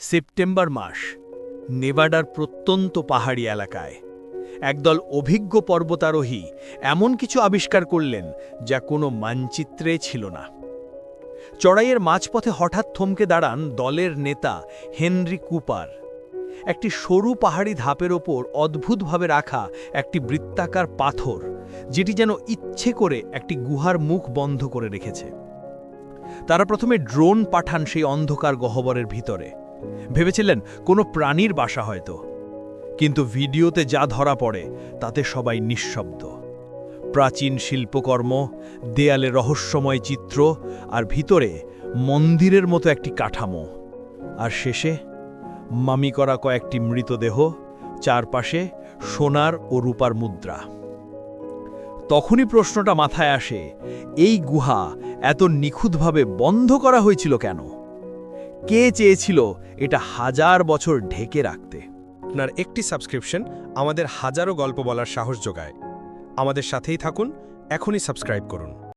September মাস, নেভাডার প্রত্যন্ত পাহাড়ি এলাকায়। একদল অভিজ্ঞ পর্বতারোহী এমন কিছু আবিষ্কার করলেন যা কোনো মানচিত্রে ছিল না। চড়াইয়ের মাঝপথে হঠাৎ থমকে দাঁড়ান দলের নেতা হেনরি কুপার। একটি সরু পাহাড়ি ধাপের ওপর অদ্ভুতভাবে রাখা একটি বৃত্তাকার পাথর, যেটি যেন ইচ্ছে করে একটি গুহার মুখ বন্ধ করে রেখেছে। তারা প্রথমে ড্রোন পাঠান সেই অন্ধকার গহ্বরের ভিতরে। ভেবেছিলেন কোনো প্রাণীর বাসা হয়তো। কিন্তু ভিডিওতে যা ধরা পড়ে, তাতে সবাই নিঃশব্দ। প্রাচীন শিল্পকর্ম, দেয়ালে রহস্যময় চিত্র আর ভিতরে মন্দিরের মতো একটি কাঠামো। আর শেষে মামি করা কয়েকটি মৃতদেহ, চারপাশে সোনার ও রূপার মুদ্রা। তখনই প্রশ্নটা মাথায় আসে, এই গুহা এত নিখুঁতভাবে বন্ধ করা হয়েছিল কেন? কে চেয়েছিল এটা হাজার বছর ঢেকে রাখতে? আপনার একটি সাবস্ক্রিপশন আমাদের হাজারো গল্প বলার সাহস যোগায়। আমাদের সাথেই থাকুন, এখনই সাবস্ক্রাইব করুন।